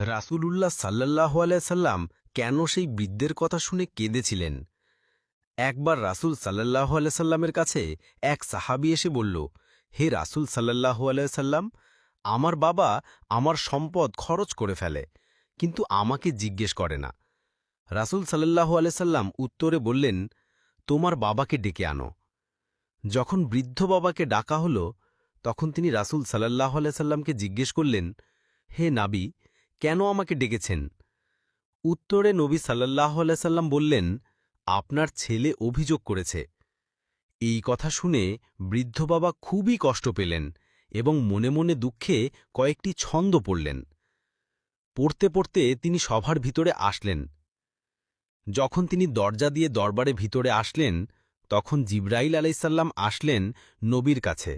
রাসূলুল্লাহ সাল্লাহ সাল্লাম কেন সেই বৃদ্ধের কথা শুনে কেঁদেছিলেন? একবার রাসূল সাল্লাহ সাল্লামের কাছে এক সাহাবি এসে বলল, হে রাসূল সাল্লাহ সাল্লাম, আমার বাবা আমার সম্পদ খরচ করে ফেলে, কিন্তু আমাকে জিজ্ঞেস করে না। রাসূল সাল্লাহ সাল্লাম উত্তরে বললেন, তোমার বাবাকে ডেকে আনো। যখন বৃদ্ধ বাবাকে ডাকা হল, তখন তিনি রাসূল সাল্লাহ সাল্লামকে জিজ্ঞেস করলেন, হে নাবি কেন আমাকে ডেকেছেন? উত্তরে নবী সাল্লাহ সাল্লাম বললেন, আপনার ছেলে অভিযোগ করেছে। এই কথা শুনে বৃদ্ধ বাবা খুবই কষ্ট পেলেন এবং মনে মনে দুঃখে কয়েকটি ছন্দ পড়লেন। পড়তে পড়তে তিনি সভার ভিতরে আসলেন। যখন তিনি দরজা দিয়ে দরবারে ভিতরে আসলেন, তখন জিব্রাইল আলাইসাল্লাম আসলেন নবীর কাছে।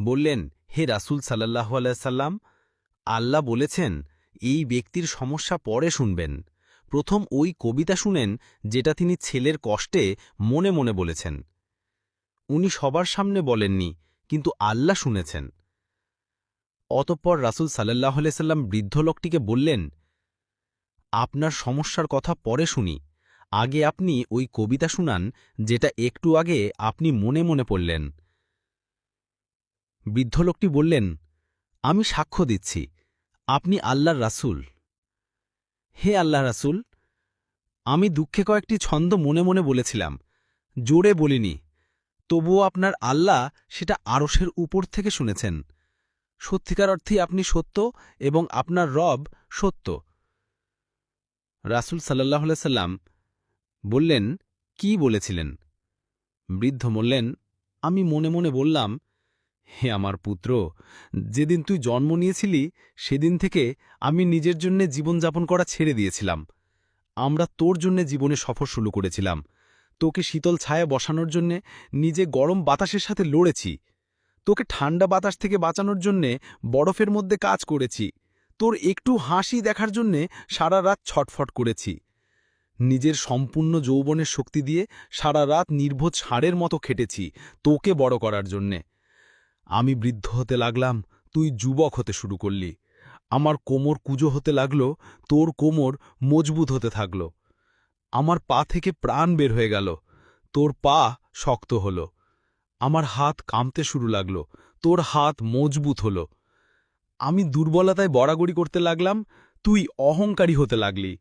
বললেন, হে রাসূল সাল্লাহ আলাইসাল্লাম আল্লাহ বলেছেন এই ব্যক্তির সমস্যা পরে শুনবেন। প্রথম ওই কবিতা শুনেন, যেটা তিনি ছেলের কষ্টে মনে মনে বলেছেন। উনি সবার সামনে বলেননি, কিন্তু আল্লাহ শুনেছেন। অতঃপর রাসূল সাল্লাহ সাল্লাম বৃদ্ধ লোকটিকে বললেন, আপনার সমস্যার কথা পরে শুনি। আগে আপনি ওই কবিতা শুনান, যেটা একটু আগে আপনি মনে মনে পড়লেন। বৃদ্ধ লোকটি বললেন, আমি সাক্ষ্য দিচ্ছি। আপনি আল্লাহর রাসূল। হে আল্লাহ রাসূল, আমি দুঃখে কয়েকটি ছন্দ মনে মনে বলেছিলাম, জোরে বলিনি, তবুও আপনার আল্লাহ সেটা আরশের উপর থেকে শুনেছেন। সত্যিকার অর্থেই আপনি সত্য এবং আপনার রব সত্য। রাসূল সাল্লাহ সাল্লাম বললেন, কি বলেছিলেন? বৃদ্ধ বললেন, আমি মনে মনে বললাম হে আমার পুত্র, যেদিন তুই জন্ম নিয়েছিলি, সেদিন থেকে আমি নিজের জন্যে জীবনযাপন করা ছেড়ে দিয়েছিলাম। আমরা তোর জন্যে জীবনে সফর শুরু করেছিলাম। তোকে শীতল ছায়া বসানোর জন্যে নিজে গরম বাতাসের সাথে লড়েছি। তোকে ঠান্ডা বাতাস থেকে বাঁচানোর জন্যে বরফের মধ্যে কাজ করেছি। তোর একটু হাসি দেখার জন্যে সারা রাত ছটফট করেছি। নিজের সম্পূর্ণ যৌবনের শক্তি দিয়ে সারা রাত নির্বোধ ষাঁড়ের মতো খেটেছি তোকে বড় করার জন্যে। আমি বৃদ্ধ হতে লাগলাম, তুই যুবক হতে শুরু করলি। আমার কোমর কুজো হতে লাগল, তোর কোমর মজবুত হতে থাকল। আমার পা থেকে প্রাণ বের হয়ে গেল, তোর পা শক্ত হল। আমার হাত কামতে শুরু লাগল, তোর হাত মজবুত হল। আমি দুর্বলতায় বড়াগড়ি করতে লাগলাম, তুই অহংকারী হতে লাগলি।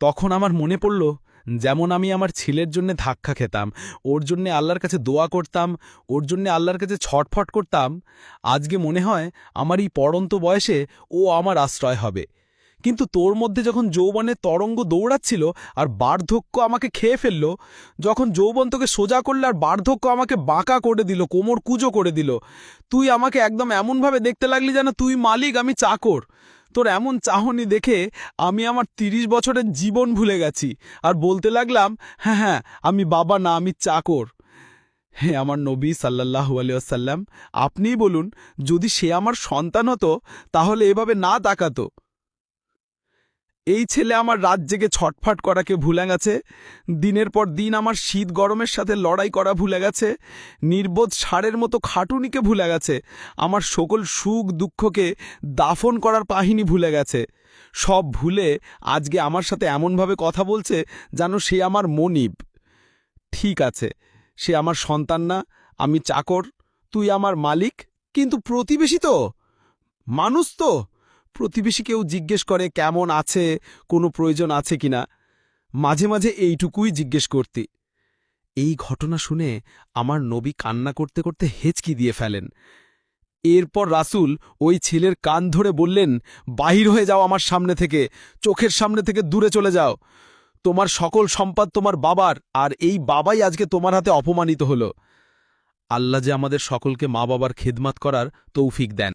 তখন আমার মনে পড়ল যেমন আমি আমার ছেলের জন্য ধাক্কা খেতাম, ওর জন্যে আল্লাহর কাছে দোয়া করতাম, ওর জন্যে আল্লাহর কাছে ছটফট করতাম, আজকে মনে হয় আমার এই পড়ন্ত বয়সে ও আমার আশ্রয় হবে। কিন্তু তোর মধ্যে যখন যৌবনের তরঙ্গ দৌড়াচ্ছিল আর বার্ধক্য আমাকে খেয়ে ফেলল, যখন যৌবন তোকে সোজা করলে আর বার্ধক্য আমাকে বাঁকা করে দিল, কোমর কুজো করে দিল, তুই আমাকে একদম এমনভাবে দেখতে লাগলি যেন তুই মালিক, আমি চাকর। তোর এমন চাহনি দেখে আমি আমার তিরিশ বছরের জীবন ভুলে গেছি। আর বলতে লাগলাম হ্যাঁ হ্যাঁ আমি বাবা না, আমি চাকর। হ্যাঁ আমার নবী সাল্লাহ আলিয়াসাল্লাম আপনিই বলুন, যদি সে আমার সন্তান হতো, তাহলে এভাবে না তাকাতো। এই ছেলে আমার রাত জেগে ছটফট করাকে ভুলে গেছে। দিনের পর দিন আমার শীত গরমের সাথে লড়াই করা ভুলে গেছে। নির্বোধ সারের মতো খাটুনিকে ভুলে গেছে। আমার সকল সুখ দুঃখকে দাফন করার কাহিনী ভুলে গেছে। সব ভুলে আজকে আমার সাথে এমনভাবে কথা বলছে যেন সে আমার মনিব। ঠিক আছে, সে আমার সন্তান না, আমি চাকর, তুই আমার মালিক, কিন্তু প্রতিবেশী তো? মানুষ তো? প্রতিবেশী কেউ জিজ্ঞেস করে কেমন আছে, কোনো প্রয়োজন আছে কিনা মাঝে মাঝে এইটুকুই জিজ্ঞেস করতি। এই ঘটনা শুনে আমার নবী কান্না করতে করতে হেঁচকি দিয়ে ফেলেন। এরপর রাসূল ওই ছেলের কান ধরে বললেন, বাহির হয়ে যাও আমার সামনে থেকে, চোখের সামনে থেকে দূরে চলে যাও। তোমার সকল সম্পদ তোমার বাবার, আর এই বাবাই আজকে তোমার হাতে অপমানিত হল। আল্লাহ যে আমাদের সকলকে মা বাবার খেদমাত করার তৌফিক দেন।